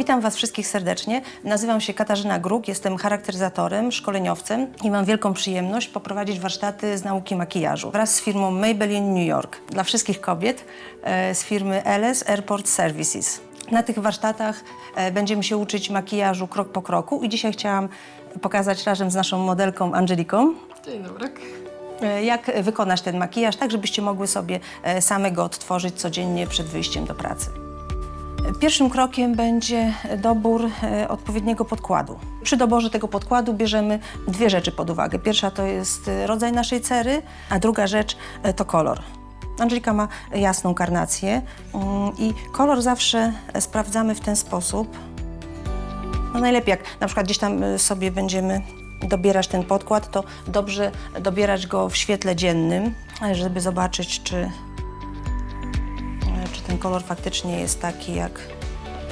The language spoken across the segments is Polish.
Witam Was wszystkich serdecznie. Nazywam się Katarzyna Gruk, jestem charakteryzatorem, szkoleniowcem i mam wielką przyjemność poprowadzić warsztaty z nauki makijażu wraz z firmą Maybelline New York dla wszystkich kobiet e, z firmy LS Airport Services. Na tych warsztatach e, będziemy się uczyć makijażu krok po kroku i dzisiaj chciałam pokazać razem z naszą modelką Angeliką, Dzień dobry. e, jak wykonać ten makijaż, tak żebyście mogły sobie same go odtworzyć codziennie przed wyjściem do pracy. Pierwszym krokiem będzie dobór e, odpowiedniego podkładu. Przy doborze tego podkładu bierzemy dwie rzeczy pod uwagę. Pierwsza to jest e, rodzaj naszej cery, a druga rzecz e, to kolor. Angelika ma jasną karnację mm, i kolor zawsze sprawdzamy w ten sposób. No najlepiej jak na przykład gdzieś tam sobie będziemy dobierać ten podkład, to dobrze dobierać go w świetle dziennym, żeby zobaczyć, czy, czy ten kolor faktycznie jest taki, jak,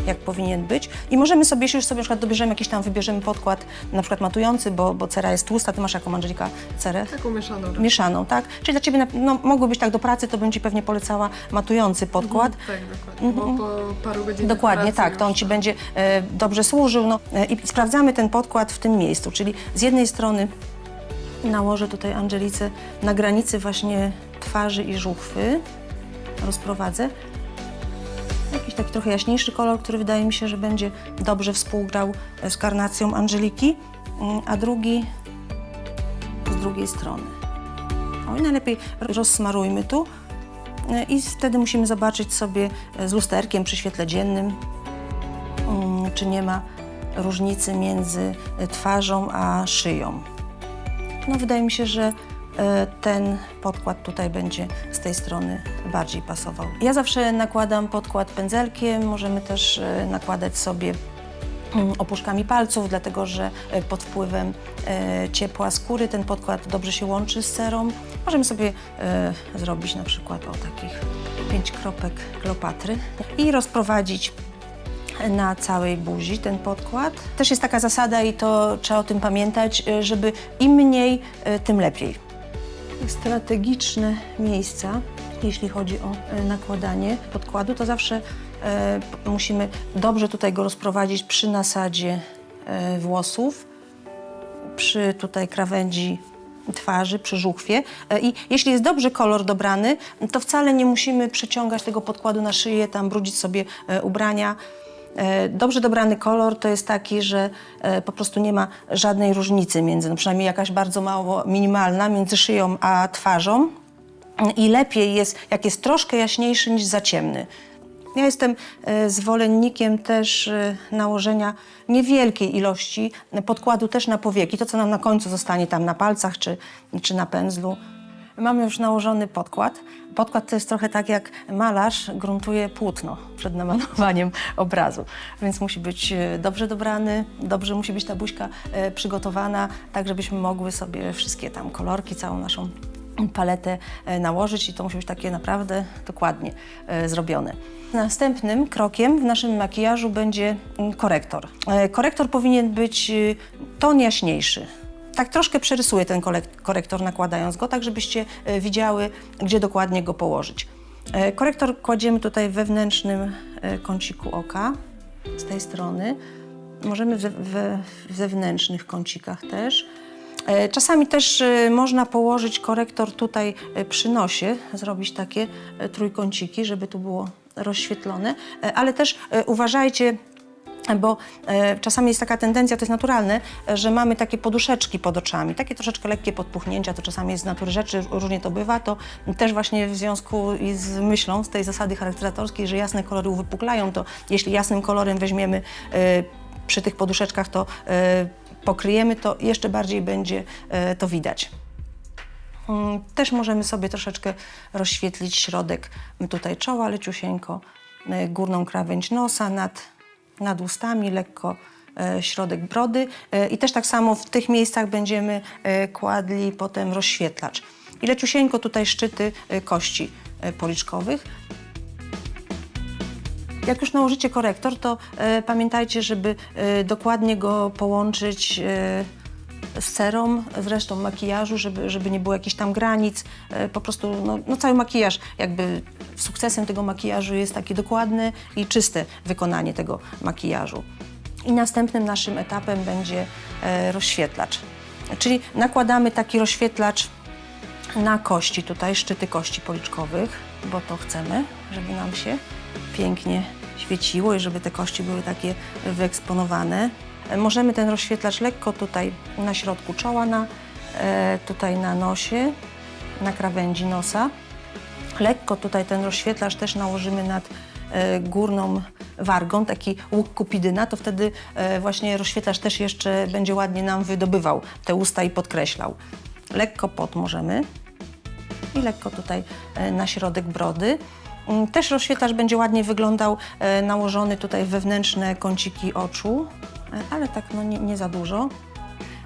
jak powinien być. I możemy sobie, jeśli już sobie na przykład dobierzemy jakiś tam, wybierzemy podkład na przykład matujący, bo, bo cera jest tłusta, ty masz jaką, Angelika, cerę? Taką mieszaną. Mieszaną, tak? Czyli dla Ciebie na- no, mogły być tak do pracy, to bym Ci pewnie polecała matujący podkład. Tak, dokładnie. Bo po paru godzinach Dokładnie tak, to on Ci będzie e, dobrze służył. No, e, I sprawdzamy ten podkład w tym miejscu, czyli z jednej strony nałożę tutaj Angelice na granicy właśnie twarzy i żuchwy, rozprowadzę. Jakiś taki trochę jaśniejszy kolor, który wydaje mi się, że będzie dobrze współgrał e, z karnacją Angeliki, Mm, a drugi z drugiej strony. O, i najlepiej rozsmarujmy tu E, i wtedy musimy zobaczyć sobie e, z lusterkiem przy świetle dziennym, mm, czy nie ma różnicy między twarzą a szyją. No wydaje mi się, że ten podkład tutaj będzie z tej strony bardziej pasował. Ja zawsze nakładam podkład pędzelkiem, możemy też e, nakładać sobie mm, opuszkami palców, dlatego że e, pod wpływem e, ciepła skóry ten podkład dobrze się łączy z cerą. Możemy sobie e, zrobić na przykład o takich pięć kropek Kleopatry i rozprowadzić na całej buzi ten podkład. Też jest taka zasada i to trzeba o tym pamiętać, e, żeby im mniej, e, tym lepiej. Strategiczne miejsca, jeśli chodzi o e, nakładanie podkładu, to zawsze e, musimy dobrze tutaj go rozprowadzić przy nasadzie e, włosów, przy tutaj krawędzi twarzy, przy żuchwie. I jeśli jest dobrze kolor dobrany, to wcale nie musimy przeciągać tego podkładu na szyję, tam brudzić sobie ubrania. E, Dobrze dobrany kolor to jest taki, że e, po prostu nie ma żadnej różnicy między, no przynajmniej jakaś bardzo mało minimalna, między szyją a twarzą. I lepiej jest, jak jest troszkę jaśniejszy niż za ciemny. Ja jestem e, zwolennikiem też nałożenia niewielkiej ilości podkładu też na powieki, to co nam na końcu zostanie tam na palcach czy, czy na pędzlu. Mamy już nałożony podkład. Podkład to jest trochę tak jak malarz gruntuje płótno przed namalowaniem obrazu, więc musi być e, dobrze dobrany, dobrze musi być ta buźka e, przygotowana, tak żebyśmy mogły sobie wszystkie tam kolorki, całą naszą paletę e, nałożyć i to musi być takie naprawdę dokładnie zrobione. Następnym krokiem w naszym makijażu będzie mm, korektor. Korektor powinien być ton jaśniejszy. Tak troszkę przerysuję ten korektor nakładając go, tak żebyście e, widziały, gdzie dokładnie go położyć. E, Korektor kładziemy tutaj w wewnętrznym e, kąciku oka, z tej strony. Możemy we, we, w zewnętrznych kącikach też. Czasami też można położyć korektor tutaj przy nosie, zrobić takie trójkąciki, żeby tu było rozświetlone, ale też uważajcie, bo e, czasami jest taka tendencja, to jest naturalne, że mamy takie poduszeczki pod oczami, takie troszeczkę lekkie podpuchnięcia, to czasami jest z natury rzeczy, różnie to bywa, to też właśnie w związku z myślą, z tej zasady charakteryzatorskiej, że jasne kolory uwypuklają, to jeśli jasnym kolorem weźmiemy e, przy tych poduszeczkach, to e, pokryjemy, to jeszcze bardziej będzie e, to widać. Mm, Też możemy sobie troszeczkę rozświetlić środek tutaj czoła leciusieńko, e, górną krawędź nosa nad, nad ustami, lekko e, środek brody E, i też tak samo w tych miejscach będziemy e, kładli potem rozświetlacz. I leciusieńko tutaj szczyty kości policzkowych. Jak już nałożycie korektor, to pamiętajcie, żeby dokładnie go połączyć z cerą, z resztą makijażu, żeby, żeby nie było jakichś tam granic. E, po prostu no, no cały makijaż jakby sukcesem tego makijażu jest takie dokładne i czyste wykonanie tego makijażu. I następnym naszym etapem będzie e, rozświetlacz. Czyli nakładamy taki rozświetlacz na kości, tutaj szczyty kości policzkowych, bo to chcemy, żeby nam się pięknie świeciło i żeby te kości były takie wyeksponowane. Możemy ten rozświetlacz lekko tutaj na środku czoła, na, e, tutaj na nosie, na krawędzi nosa. Lekko tutaj ten rozświetlacz też nałożymy nad e, górną wargą, taki łuk kupidyna, to wtedy e, właśnie rozświetlacz też jeszcze będzie ładnie nam wydobywał te usta i podkreślał. Lekko pod możemy i lekko tutaj na środek brody. Mm, Też rozświetlacz będzie ładnie wyglądał nałożony tutaj wewnętrzne kąciki oczu, ale tak no nie, nie za dużo.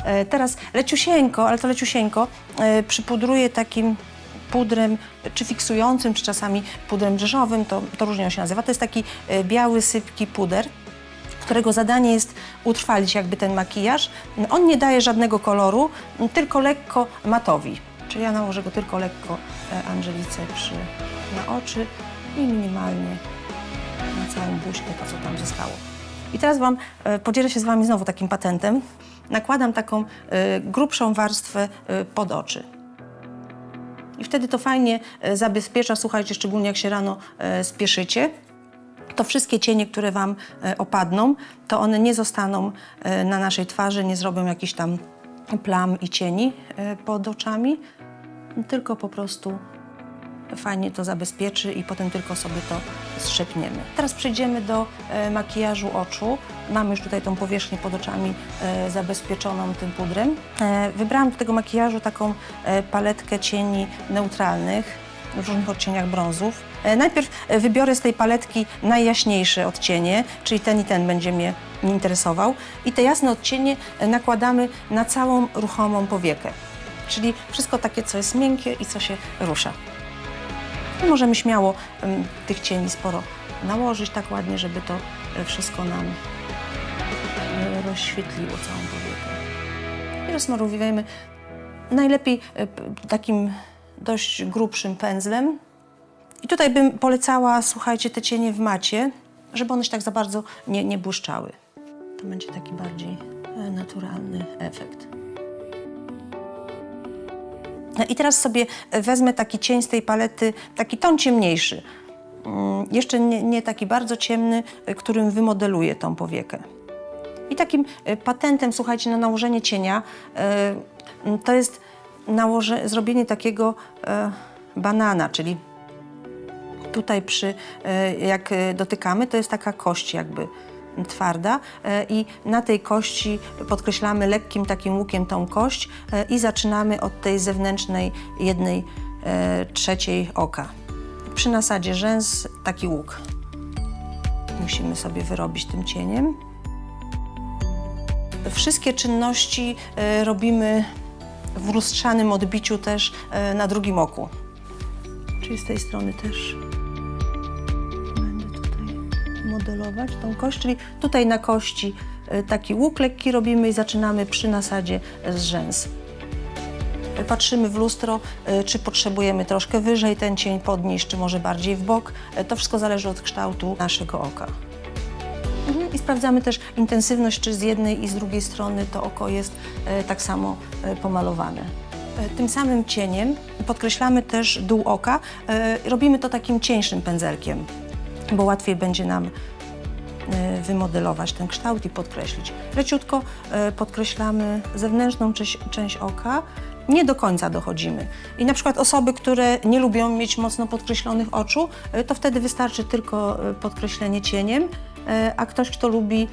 E, Teraz leciusieńko, ale to leciusieńko, e, przypudruję takim pudrem, czy fiksującym, czy czasami pudrem drzeżowym, to, to różnie on się nazywa. To jest taki e, biały, sypki puder, którego zadanie jest utrwalić jakby ten makijaż. On nie daje żadnego koloru, tylko lekko matowi. Czyli ja nałożę go tylko lekko e, Angelice przy, na oczy i minimalnie na całą buźkę, to co tam zostało. I teraz Wam e, podzielę się z Wami znowu takim patentem. Nakładam taką e, grubszą warstwę e, pod oczy. I wtedy to fajnie zabezpiecza, słuchajcie, szczególnie jak się rano spieszycie. To wszystkie cienie, które Wam opadną, to one nie zostaną na naszej twarzy, nie zrobią jakichś tam plam i cieni pod oczami, tylko po prostu fajnie to zabezpieczy i potem tylko sobie to strzepniemy. Teraz przejdziemy do e, makijażu oczu. Mamy już tutaj tą powierzchnię pod oczami e, zabezpieczoną tym pudrem. E, wybrałam do tego makijażu taką paletkę cieni neutralnych w różnych odcieniach brązów. Najpierw wybiorę z tej paletki najjaśniejsze odcienie, czyli ten i ten będzie mnie interesował. I te jasne odcienie nakładamy na całą ruchomą powiekę. Czyli wszystko takie, co jest miękkie i co się rusza. Możemy śmiało tych cieni sporo nałożyć tak ładnie, żeby to e, wszystko nam e, rozświetliło całą powiekę. I rozmarowujemy najlepiej e, takim dość grubszym pędzlem. I tutaj bym polecała, słuchajcie, te cienie w macie, żeby one się tak za bardzo nie, nie błyszczały. To będzie taki bardziej naturalny efekt. No I teraz sobie wezmę taki cień z tej palety, taki ton ciemniejszy. Mm, Jeszcze nie, nie taki bardzo ciemny, y, którym wymodeluję tą powiekę. I takim y, patentem, słuchajcie, na nałożenie cienia y, y, to jest nałoże, zrobienie takiego banana, czyli tutaj przy, jak dotykamy, to jest taka kość jakby twarda e, i na tej kości podkreślamy lekkim takim łukiem tą kość e, i zaczynamy od tej zewnętrznej jednej e, trzeciej oka. Przy nasadzie rzęs taki łuk musimy sobie wyrobić tym cieniem. Wszystkie czynności robimy w lustrzanym odbiciu też na drugim oku. Czyli z tej strony też modelować tą kość, czyli tutaj na kości e, taki łuk lekki robimy i zaczynamy przy nasadzie z rzęs. E, Patrzymy w lustro, e, czy potrzebujemy troszkę wyżej ten cień podnieść, czy może bardziej w bok. To wszystko zależy od kształtu naszego oka. Mhm. I sprawdzamy też intensywność, czy z jednej i z drugiej strony to oko jest tak samo pomalowane. Tym samym cieniem podkreślamy też dół oka. Robimy to takim cieńszym pędzelkiem, bo łatwiej będzie nam e, wymodelować ten kształt i podkreślić. Leciutko e, podkreślamy zewnętrzną część, część oka, nie do końca dochodzimy. I na przykład osoby, które nie lubią mieć mocno podkreślonych oczu, e, to wtedy wystarczy tylko podkreślenie cieniem, a ktoś, kto lubi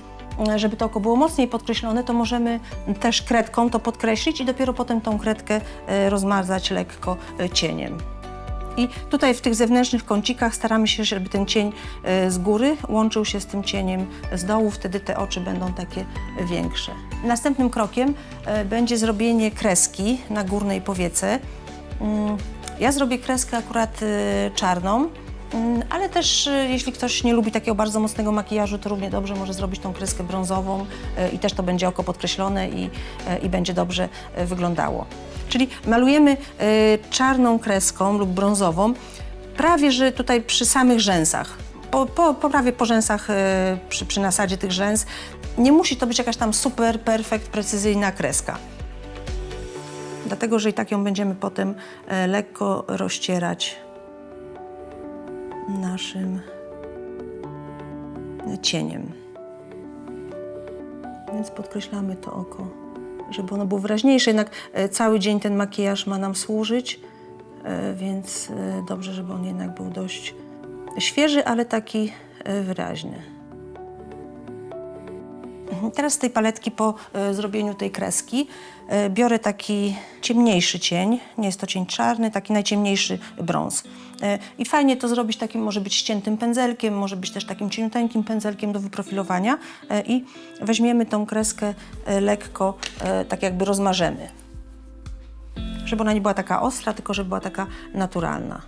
żeby to oko było mocniej podkreślone, to możemy też kredką to podkreślić i dopiero potem tą kredkę rozmazać lekko cieniem. I tutaj w tych zewnętrznych kącikach staramy się, żeby ten cień e, z góry łączył się z tym cieniem z dołu, wtedy te oczy będą takie większe. Następnym krokiem e, będzie zrobienie kreski na górnej powiece. Mm, Ja zrobię kreskę akurat e, czarną, ale też e, jeśli ktoś nie lubi takiego bardzo mocnego makijażu, to równie dobrze może zrobić tą kreskę brązową e, i też to będzie oko podkreślone i, e, i będzie dobrze wyglądało. Czyli malujemy czarną kreską lub brązową prawie, że tutaj przy samych rzęsach. Po, po, po prawie po rzęsach, przy, przy nasadzie tych rzęs. Nie musi to być jakaś tam super, perfekt, precyzyjna kreska. Dlatego, że i tak ją będziemy potem lekko rozcierać naszym cieniem. Więc podkreślamy to oko, żeby ono było wyraźniejsze. Jednak e, cały dzień ten makijaż ma nam służyć, e, więc e, dobrze, żeby on jednak był dość świeży, ale taki wyraźny. Teraz z tej paletki po e, zrobieniu tej kreski e, biorę taki ciemniejszy cień, nie jest to cień czarny, taki najciemniejszy brąz. E, I fajnie to zrobić takim, może być ściętym pędzelkiem, może być też takim cieniuteńkim pędzelkiem do wyprofilowania i weźmiemy tą kreskę lekko, tak jakby rozmarzemy. Żeby ona nie była taka ostra, tylko żeby była taka naturalna.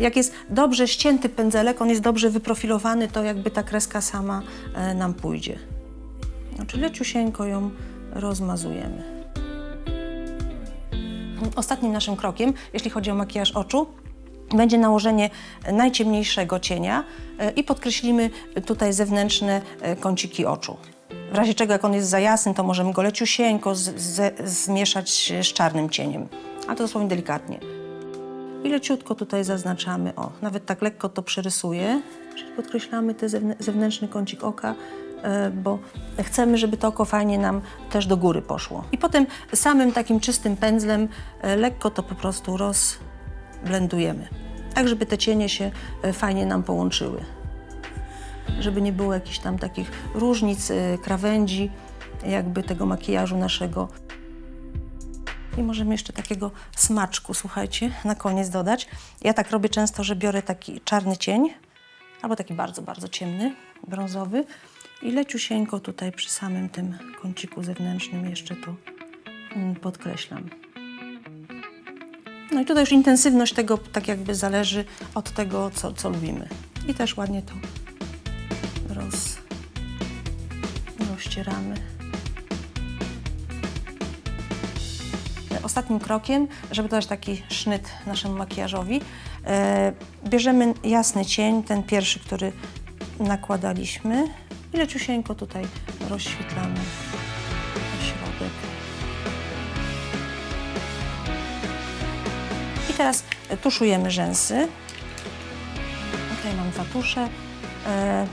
Jak jest dobrze ścięty pędzelek, on jest dobrze wyprofilowany, to jakby ta kreska sama e, nam pójdzie. Znaczy leciusieńko ją rozmazujemy. Ostatnim naszym krokiem, jeśli chodzi o makijaż oczu, będzie nałożenie najciemniejszego cienia e, i podkreślimy tutaj zewnętrzne e, kąciki oczu. W razie czego, jak on jest za jasny, to możemy go leciusieńko z, z, zmieszać z czarnym cieniem, a to dosłownie delikatnie. I leciutko tutaj zaznaczamy, o, nawet tak lekko to przerysuję, czyli podkreślamy ten zewnę- zewnętrzny kącik oka, e, bo chcemy, żeby to oko fajnie nam też do góry poszło. I potem samym takim czystym pędzlem e, lekko to po prostu rozblendujemy, tak żeby te cienie się e, fajnie nam połączyły. Żeby nie było jakichś tam takich różnic, krawędzi jakby tego makijażu naszego. I możemy jeszcze takiego smaczku, słuchajcie, na koniec dodać. Ja tak robię często, że biorę taki czarny cień, albo taki bardzo, bardzo ciemny, brązowy i leciusieńko tutaj przy samym tym kąciku zewnętrznym jeszcze to mm, podkreślam. No i tutaj już intensywność tego tak jakby zależy od tego, co, co lubimy. I też ładnie to roz, rozcieramy. Ostatnim krokiem, żeby dodać taki sznyt naszemu makijażowi, e, bierzemy jasny cień, ten pierwszy, który nakładaliśmy i leciusieńko tutaj rozświetlamy środek. I teraz tuszujemy rzęsy. Tutaj mam dwa tusze, e,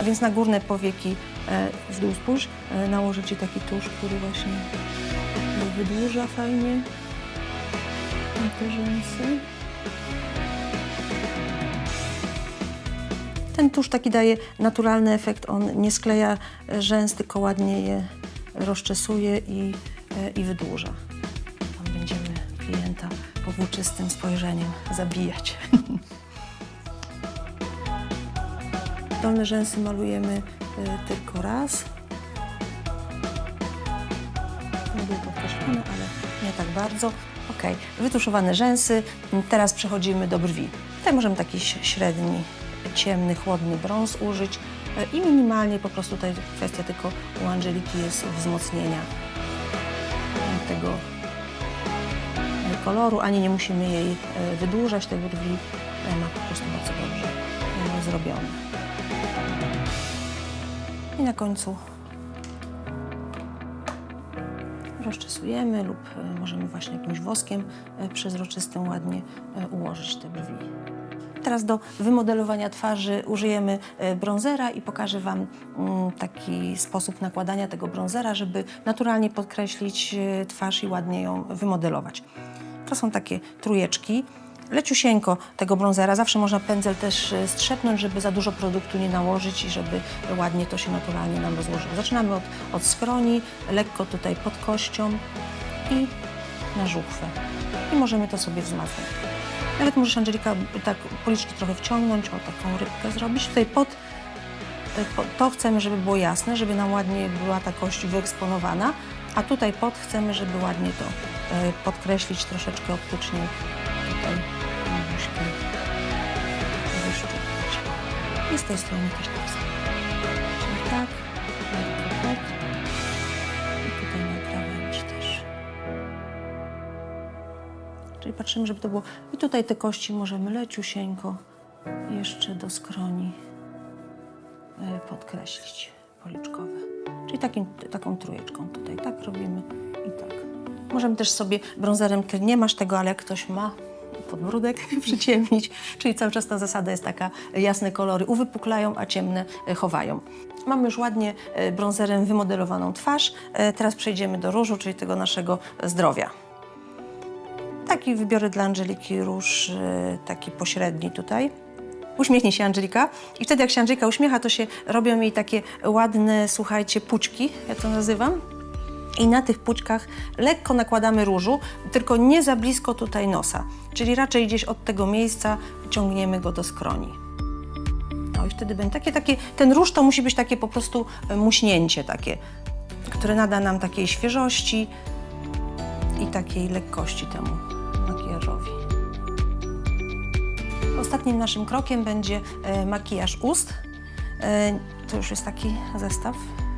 a więc na górne powieki e, w dół spójrz, nałożę Ci taki tusz, który właśnie wydłuża fajnie te rzęsy. Ten tusz taki daje naturalny efekt, on nie skleja rzęs, tylko ładnie je rozczesuje i, e, i wydłuża. Tam będziemy klienta powłóczystym spojrzeniem zabijać. Dolne rzęsy malujemy e, tylko raz. Były podkreślone, ale nie tak bardzo. Ok, wytuszowane rzęsy. Teraz przechodzimy do brwi. Tutaj możemy taki średni, ciemny, chłodny brąz użyć e, i minimalnie po prostu tutaj kwestia tylko u Angeliki jest wzmocnienia tego e, koloru, ani nie musimy jej e, wydłużać tych brwi. Ma po prostu bardzo dobrze zrobione. I na końcu rozczesujemy lub e, możemy właśnie jakimś woskiem e, przezroczystym ładnie e, ułożyć te brwi. Teraz do wymodelowania twarzy użyjemy bronzera i pokażę Wam mm, taki sposób nakładania tego bronzera, żeby naturalnie podkreślić twarz i ładnie ją wymodelować. To są takie trójeczki. Leciusieńko tego bronzera. Zawsze można pędzel też e, strzepnąć, żeby za dużo produktu nie nałożyć i żeby ładnie to się naturalnie nam rozłożyło. Zaczynamy od, od skroni, lekko tutaj pod kością i na żuchwę. I możemy to sobie wzmacniać. Nawet możesz, Angelika, tak policzki trochę wciągnąć, o taką rybkę zrobić. Tutaj pod, e, to chcemy, żeby było jasne, żeby nam ładnie była ta kość wyeksponowana, a tutaj pod chcemy, żeby ładnie to e, podkreślić troszeczkę optycznie. z tej strony też tak samo. Czyli tak, tak i tutaj nadrałem czy też. Czyli patrzymy, żeby to było... I tutaj te kości możemy leciusieńko jeszcze do skroni e, podkreślić policzkowe. Czyli takim, taką trójeczką tutaj tak robimy i tak. Możemy też sobie brązerem, ty nie masz tego, ale ktoś ma, podbródek przyciemnić, czyli cały czas ta zasada jest taka, jasne kolory uwypuklają, a ciemne e, chowają. Mamy już ładnie e, brązerem wymodelowaną twarz. E, Teraz przejdziemy do różu, czyli tego naszego zdrowia. Taki wybiorę dla Angeliki róż, taki pośredni tutaj. Uśmiechnij się Angelika. I wtedy jak się Angelika uśmiecha, to się robią jej takie ładne, słuchajcie, puczki, ja to nazywam. I na tych puczkach lekko nakładamy różu, tylko nie za blisko tutaj nosa. Czyli raczej gdzieś od tego miejsca ciągniemy go do skroni. No i wtedy będzie takie, takie, ten róż to musi być takie po prostu e, muśnięcie takie, które nada nam takiej świeżości i takiej lekkości temu makijażowi. Ostatnim naszym krokiem będzie e, makijaż ust. E, to już jest taki zestaw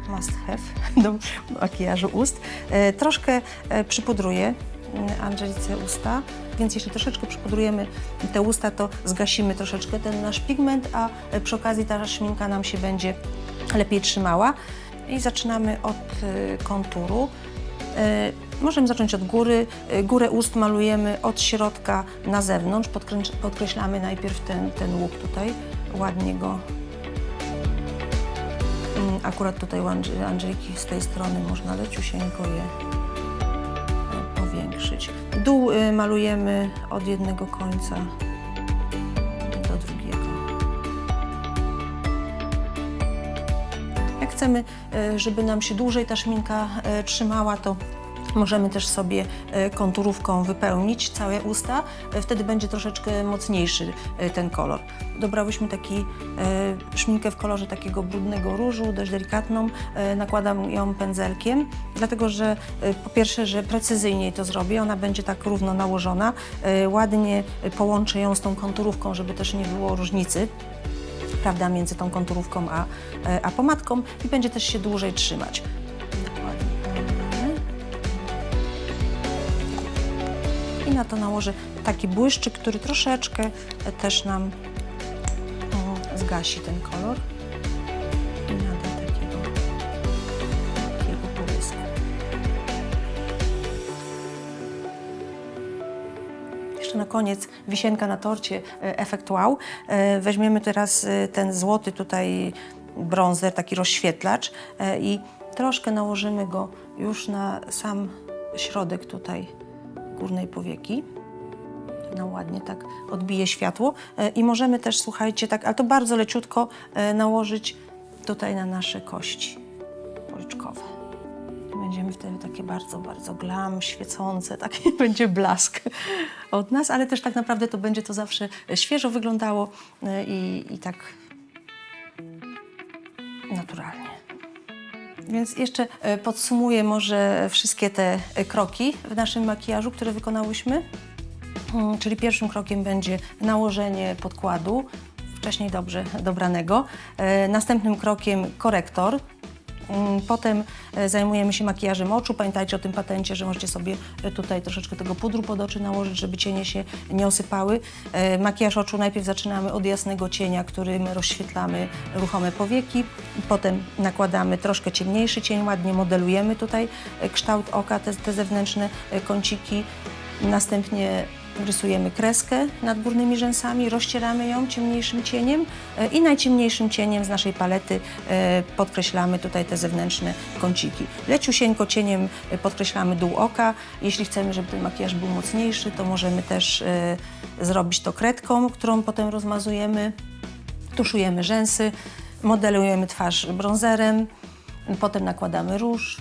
must have do makijażu ust. E, troszkę e, przypudruję mm, Angelice usta, więc jeśli troszeczkę przypudrujemy te usta, to zgasimy troszeczkę ten nasz pigment, a e, przy okazji ta szminka nam się będzie lepiej trzymała. I zaczynamy od konturu. Możemy zacząć od góry. Górę ust malujemy od środka na zewnątrz. Podkreślamy najpierw ten, ten łuk tutaj. Ładnie go. Mm, Akurat tutaj u Angeliki z tej strony można leciusieńko je e, powiększyć. Dół e, malujemy od jednego końca do drugiego. Jak chcemy, żeby nam się dłużej ta szminka trzymała, to możemy też sobie e, konturówką wypełnić całe usta. E, Wtedy będzie troszeczkę mocniejszy e, ten kolor. Dobrałyśmy taki szminkę w kolorze takiego brudnego różu, dość delikatną. Nakładam ją pędzelkiem, dlatego że po pierwsze, że precyzyjniej to zrobię, ona będzie tak równo nałożona. Ładnie połączę ją z tą konturówką, żeby też nie było różnicy prawda, między tą konturówką a, a pomadką i będzie też się dłużej trzymać. Na to nałożę taki błyszczyk, który troszeczkę też nam mm, zgasi ten kolor i nada takiego, takiego pobłysku. Jeszcze na koniec wisienka na torcie, e, efekt wow. E, Weźmiemy teraz e, ten złoty tutaj bronzer, taki rozświetlacz i troszkę nałożymy go już na sam środek tutaj górnej powieki. No ładnie tak odbije światło E, i możemy też, słuchajcie, tak, ale to bardzo leciutko e, nałożyć tutaj na nasze kości policzkowe. Będziemy wtedy takie bardzo, bardzo glam, świecące, taki będzie blask od nas, ale też tak naprawdę to będzie to zawsze świeżo wyglądało e, i, i tak Więc jeszcze e, podsumuję może wszystkie te e, kroki w naszym makijażu, które wykonałyśmy. Mm, Czyli pierwszym krokiem będzie nałożenie podkładu, wcześniej dobrze dobranego. E, Następnym krokiem korektor. Mm, Potem e, zajmujemy się makijażem oczu. Pamiętajcie o tym patencie, że możecie sobie e, tutaj troszeczkę tego pudru pod oczy nałożyć, żeby cienie się nie osypały. E, Makijaż oczu najpierw zaczynamy od jasnego cienia, którym rozświetlamy ruchome powieki. Potem nakładamy troszkę ciemniejszy cień, ładnie modelujemy tutaj kształt oka, te, te zewnętrzne kąciki. Następnie rysujemy kreskę nad górnymi rzęsami, rozcieramy ją ciemniejszym cieniem e, i najciemniejszym cieniem z naszej palety e, podkreślamy tutaj te zewnętrzne kąciki. Leciusieńko cieniem e, podkreślamy dół oka. Jeśli chcemy, żeby ten makijaż był mocniejszy, to możemy też zrobić to kredką, którą potem rozmazujemy. Tuszujemy rzęsy, modelujemy twarz brązerem, potem nakładamy róż,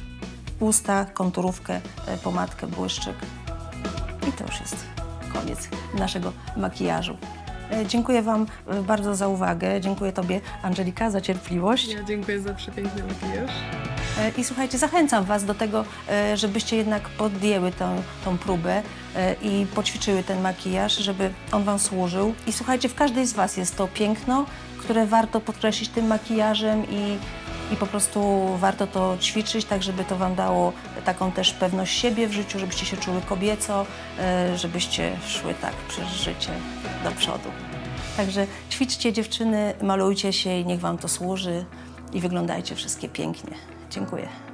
usta, konturówkę, pomadkę, błyszczyk. I to już jest koniec naszego makijażu. E, Dziękuję Wam e, bardzo za uwagę. Dziękuję Tobie, Angelika, za cierpliwość. Ja dziękuję za przepiękny makijaż. E, I słuchajcie, zachęcam Was do tego, żebyście jednak podjęły tą, tą próbę i poćwiczyły ten makijaż, żeby on Wam służył. I słuchajcie, w każdej z Was jest to piękno, które warto podkreślić tym makijażem i i po prostu warto to ćwiczyć, tak żeby to Wam dało taką też pewność siebie w życiu, żebyście się czuły kobieco, e, żebyście szły tak przez życie do przodu. Także ćwiczcie dziewczyny, malujcie się i niech Wam to służy i wyglądajcie wszystkie pięknie. Dziękuję.